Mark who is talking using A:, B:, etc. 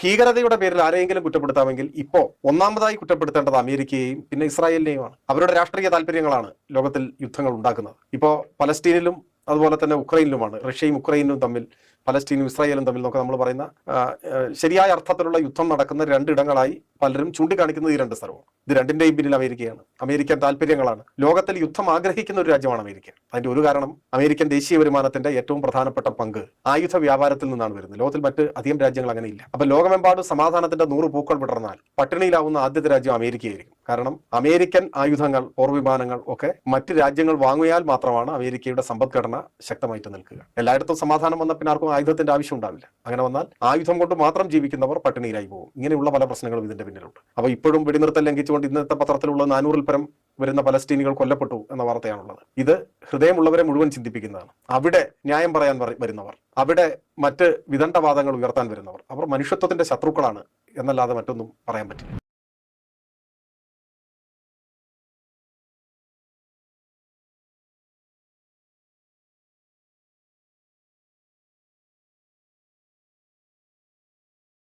A: ഭീകരതയുടെ പേരിൽ ആരെയെങ്കിലും കുറ്റപ്പെടുത്താമെങ്കിൽ ഇപ്പോൾ ഒന്നാമതായി കുറ്റപ്പെടുത്തേണ്ടത് അമേരിക്കയെയും പിന്നെ ഇസ്രായേലിനെയുമാണ്. അവരുടെ രാഷ്ട്രീയ താല്പര്യങ്ങളാണ് ലോകത്തിൽ യുദ്ധങ്ങൾ ഉണ്ടാക്കുന്നത്. ഇപ്പോൾ പലസ്തീനിലും അതുപോലെ തന്നെ ഉക്രൈനിലുമാണ്. റഷ്യയും ഉക്രൈനും തമ്മിൽ പലസ്തീനും ഇസ്രായേലും തമ്മിൽ നോക്കുക നമ്മൾ പറയുന്ന ശരിയായ അർത്ഥത്തിലുള്ള യുദ്ധം നടക്കുന്ന രണ്ടിടങ്ങളായി പലരും ചൂണ്ടിക്കാണിക്കുന്നത് ഈ രണ്ട് സ്ഥലവും. ഇത് രണ്ടിന്റെയും പിന്നിൽ അമേരിക്കയാണ്. അമേരിക്കൻ താല്പര്യങ്ങളാണ്. ലോകത്തിൽ യുദ്ധം ആഗ്രഹിക്കുന്ന ഒരു രാജ്യമാണ് അമേരിക്ക. അതിന്റെ ഒരു കാരണം അമേരിക്കൻ ദേശീയ വരുമാനത്തിന്റെ ഏറ്റവും പ്രധാനപ്പെട്ട പങ്ക് ആയുധ വ്യാപാരത്തിൽ നിന്നാണ് വരുന്നത്. ലോകത്തിൽ മറ്റ് അധികം രാജ്യങ്ങൾ അങ്ങനെയില്ല. അപ്പൊ ലോകമെമ്പാടും സമാധാനത്തിന്റെ നൂറ് പൂക്കൾ വിടർന്നാൽ പട്ടിണിയിലാവുന്ന ആദ്യത്തെ രാജ്യം അമേരിക്കയായിരിക്കും. കാരണം അമേരിക്കൻ ആയുധങ്ങൾ പോർവിമാനങ്ങൾ ഒക്കെ മറ്റ് രാജ്യങ്ങൾ വാങ്ങിയാൽ മാത്രമാണ് അമേരിക്കയുടെ സമ്പദ്ഘടന ശക്തമായിട്ട് നിൽക്കുക. എല്ലായിടത്തും സമാധാനം വന്ന പിന്നെ ആർക്കും ആയുധത്തിന്റെ ആവശ്യം ഉണ്ടാവില്ല. അങ്ങനെ വന്നാൽ ആയുധം കൊണ്ട് മാത്രം ജീവിക്കുന്നവർ പട്ടിണിയിലായി പോകും. ഇങ്ങനെയുള്ള പല പ്രശ്നങ്ങളും ഇതിന്റെ പിന്നിലുണ്ട്. അപ്പൊ ഇപ്പോഴും വെടിനിർത്തൽ ലംഘിച്ചുകൊണ്ട് ഇന്നത്തെ പത്രത്തിലുള്ള നാനൂറിൽ പരം വരുന്ന പലസ്തീനികൾ കൊല്ലപ്പെട്ടു എന്ന വാർത്തയാണുള്ളത്. ഇത് ഹൃദയമുള്ളവരെ മുഴുവൻ ചിന്തിപ്പിക്കുന്നതാണ്. അവിടെ ന്യായം പറയാൻ വരുന്നവർ അവിടെ മറ്റ് വിദണ്ഡവാദങ്ങൾ ഉയർത്താൻ വരുന്നവർ അവർ മനുഷ്യത്വത്തിന്റെ ശത്രുക്കളാണ് എന്നല്ലാതെ മറ്റൊന്നും പറയാൻ പറ്റില്ല.